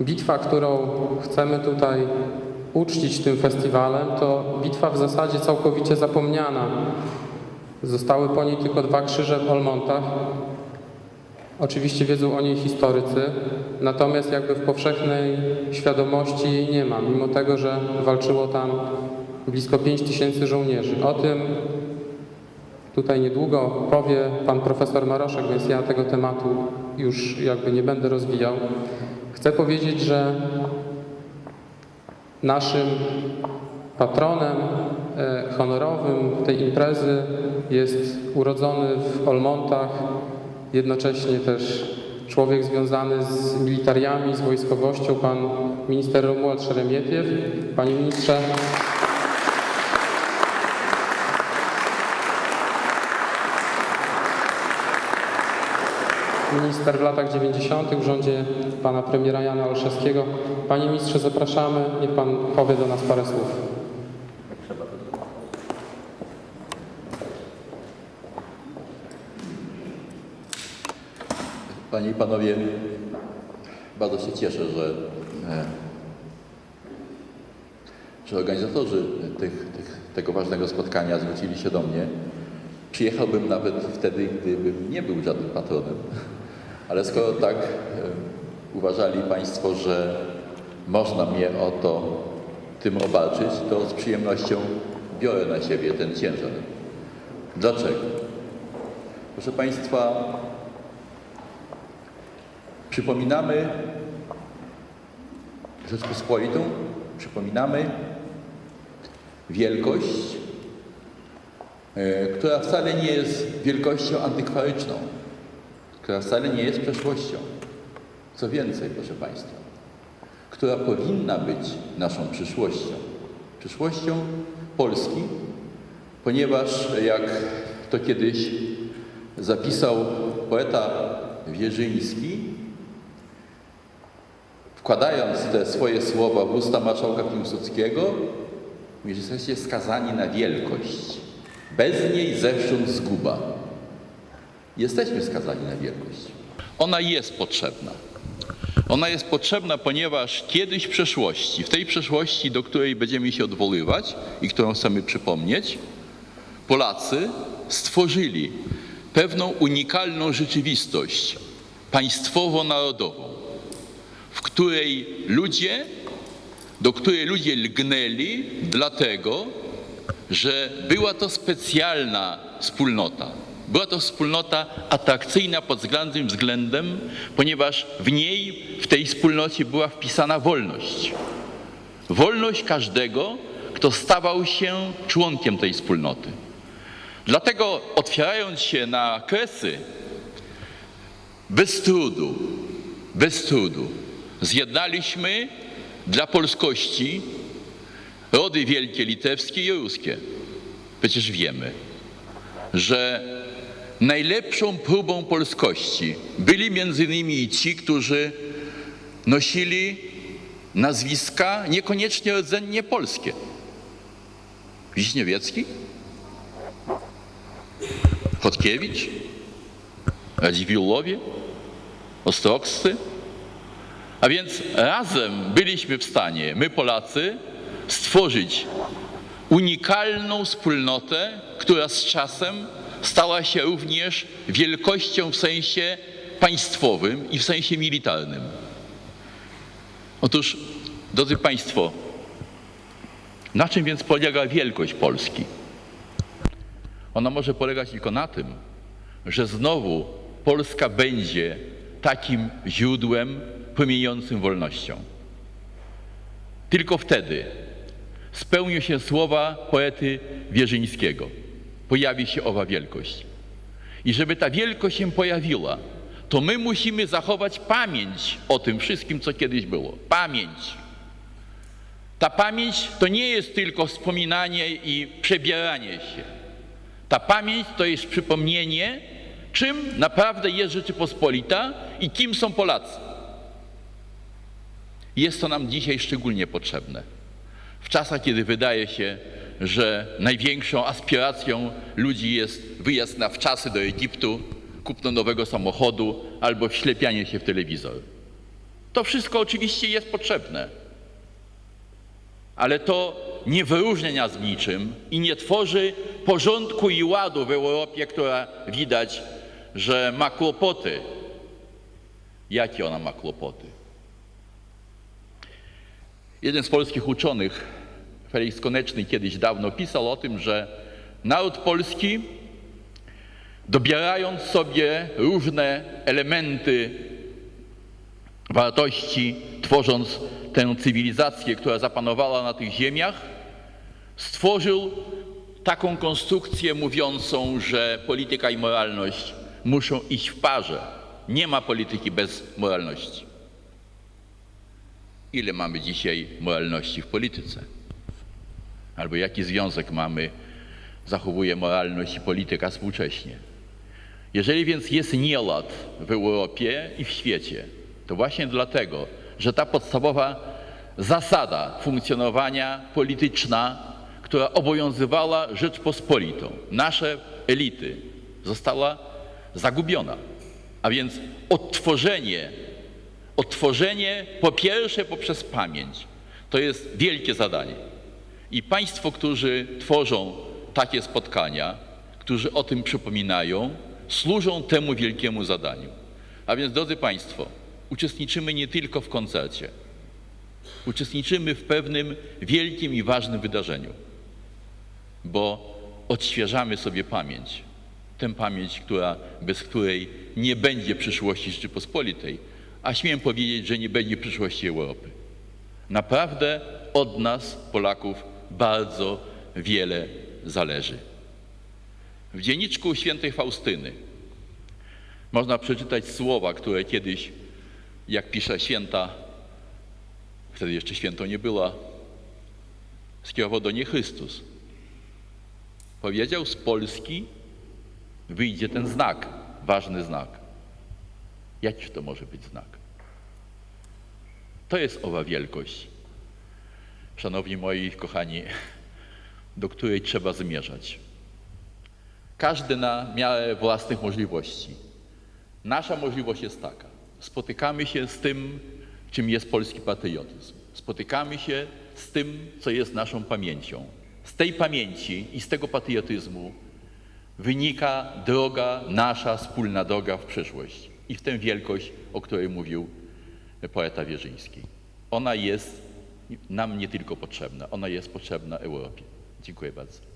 Bitwa, którą chcemy tutaj uczcić tym festiwalem, to bitwa w zasadzie całkowicie zapomniana. Zostały po niej tylko dwa krzyże w Olmontach. Oczywiście wiedzą o niej historycy, natomiast jakby w powszechnej świadomości jej nie ma, mimo tego, że walczyło tam blisko 5 tysięcy żołnierzy. O tym tutaj niedługo powie pan profesor Maroszek, więc ja tego tematu już jakby nie będę rozwijał. Chcę powiedzieć, że naszym patronem e, honorowym tej imprezy jest urodzony w Olmontach, jednocześnie też człowiek związany z militariami, z wojskowością, pan minister Romuald Szeremietiew. Panie ministrze, minister w latach 90. w rządzie pana premiera Jana Olszewskiego. Panie ministrze, zapraszamy. Niech pan powie do nas parę słów. Panie i Panowie, bardzo się cieszę, że, e, że organizatorzy tych, tych, tego ważnego spotkania zwrócili się do mnie. Przyjechałbym nawet wtedy, gdybym nie był żadnym patronem. Ale skoro tak e, uważali Państwo, że można mnie o to tym obarczyć, to z przyjemnością biorę na siebie ten ciężar. Dlaczego? Proszę Państwa, Przypominamy Rzeczpospolitą, przypominamy wielkość, e, która wcale nie jest wielkością antykwaryczną, która wcale nie jest przeszłością. Co więcej, proszę Państwa, która powinna być naszą przyszłością. Przyszłością Polski, ponieważ jak to kiedyś zapisał poeta Wierzyński, wkładając te swoje słowa w usta marszałka Piłsudskiego, mówi, że jesteście skazani na wielkość. Bez niej zewsząd zguba. Jesteśmy skazani na wielkość. Ona jest potrzebna. Ona jest potrzebna, ponieważ kiedyś w przeszłości, w tej przeszłości, do której będziemy się odwoływać i którą chcemy przypomnieć, Polacy stworzyli pewną unikalną rzeczywistość państwowo-narodową w której ludzie, do której ludzie lgnęli dlatego, że była to specjalna wspólnota. Była to wspólnota atrakcyjna pod względem względem, ponieważ w niej, w tej wspólnocie była wpisana wolność. Wolność każdego, kto stawał się członkiem tej wspólnoty. Dlatego otwierając się na kresy, bez trudu, bez trudu, zjednaliśmy dla polskości rody wielkie litewskie i ruskie. Przecież wiemy, że najlepszą próbą polskości byli między innymi ci, którzy nosili nazwiska niekoniecznie rdzennie polskie. Wiśniewiecki, Chodkiewicz, Radziwiłłowie, Ostrokscy, a więc razem byliśmy w stanie, my Polacy, stworzyć unikalną wspólnotę, która z czasem stała się również wielkością w sensie państwowym i w sensie militarnym. Otóż, drodzy Państwo, na czym więc polega wielkość Polski? Ona może polegać tylko na tym, że znowu Polska będzie takim źródłem promiejącym wolnością. Tylko wtedy spełnią się słowa poety Wierzyńskiego. Pojawi się owa wielkość. I żeby ta wielkość się pojawiła, to my musimy zachować pamięć o tym wszystkim, co kiedyś było. Pamięć. Ta pamięć to nie jest tylko wspominanie i przebieranie się. Ta pamięć to jest przypomnienie, czym naprawdę jest Rzeczypospolita i kim są Polacy. Jest to nam dzisiaj szczególnie potrzebne. W czasach, kiedy wydaje się, że największą aspiracją ludzi jest wyjazd na wczasy do Egiptu, kupno nowego samochodu albo wślepianie się w telewizor. To wszystko oczywiście jest potrzebne, ale to nie wyróżnia nas niczym i nie tworzy porządku i ładu w Europie, która widać, że ma kłopoty. Jakie ona ma kłopoty? Jeden z polskich uczonych, Felix Koneczny, kiedyś dawno pisał o tym, że naród polski, dobierając sobie różne elementy wartości, tworząc tę cywilizację, która zapanowała na tych ziemiach, stworzył taką konstrukcję mówiącą, że polityka i moralność muszą iść w parze. Nie ma polityki bez moralności. Ile mamy dzisiaj moralności w polityce? Albo jaki związek mamy, zachowuje moralność i polityka współcześnie? Jeżeli więc jest nielad w Europie i w świecie, to właśnie dlatego, że ta podstawowa zasada funkcjonowania polityczna, która obowiązywała Rzeczpospolitą, nasze elity, została zagubiona. A więc odtworzenie, odtworzenie po pierwsze poprzez pamięć, to jest wielkie zadanie. I Państwo, którzy tworzą takie spotkania, którzy o tym przypominają, służą temu wielkiemu zadaniu. A więc, drodzy Państwo, uczestniczymy nie tylko w koncercie, uczestniczymy w pewnym wielkim i ważnym wydarzeniu, bo odświeżamy sobie pamięć. Tę pamięć, która, bez której nie będzie przyszłości Rzeczypospolitej, a śmiem powiedzieć, że nie będzie przyszłości Europy. Naprawdę od nas, Polaków, bardzo wiele zależy. W dzienniczku świętej Faustyny można przeczytać słowa, które kiedyś, jak pisze święta, wtedy jeszcze święto nie była, skierował do niej Chrystus. Powiedział, z Polski wyjdzie ten znak, ważny znak. Jakiż to może być znak? To jest owa wielkość, szanowni moi kochani, do której trzeba zmierzać. Każdy na miarę własnych możliwości. Nasza możliwość jest taka. Spotykamy się z tym, czym jest polski patriotyzm. Spotykamy się z tym, co jest naszą pamięcią. Z tej pamięci i z tego patriotyzmu wynika droga, nasza wspólna droga w przyszłość i w tę wielkość, o której mówił poeta Wierzyński. Ona jest nam nie tylko potrzebna, ona jest potrzebna Europie. Dziękuję bardzo.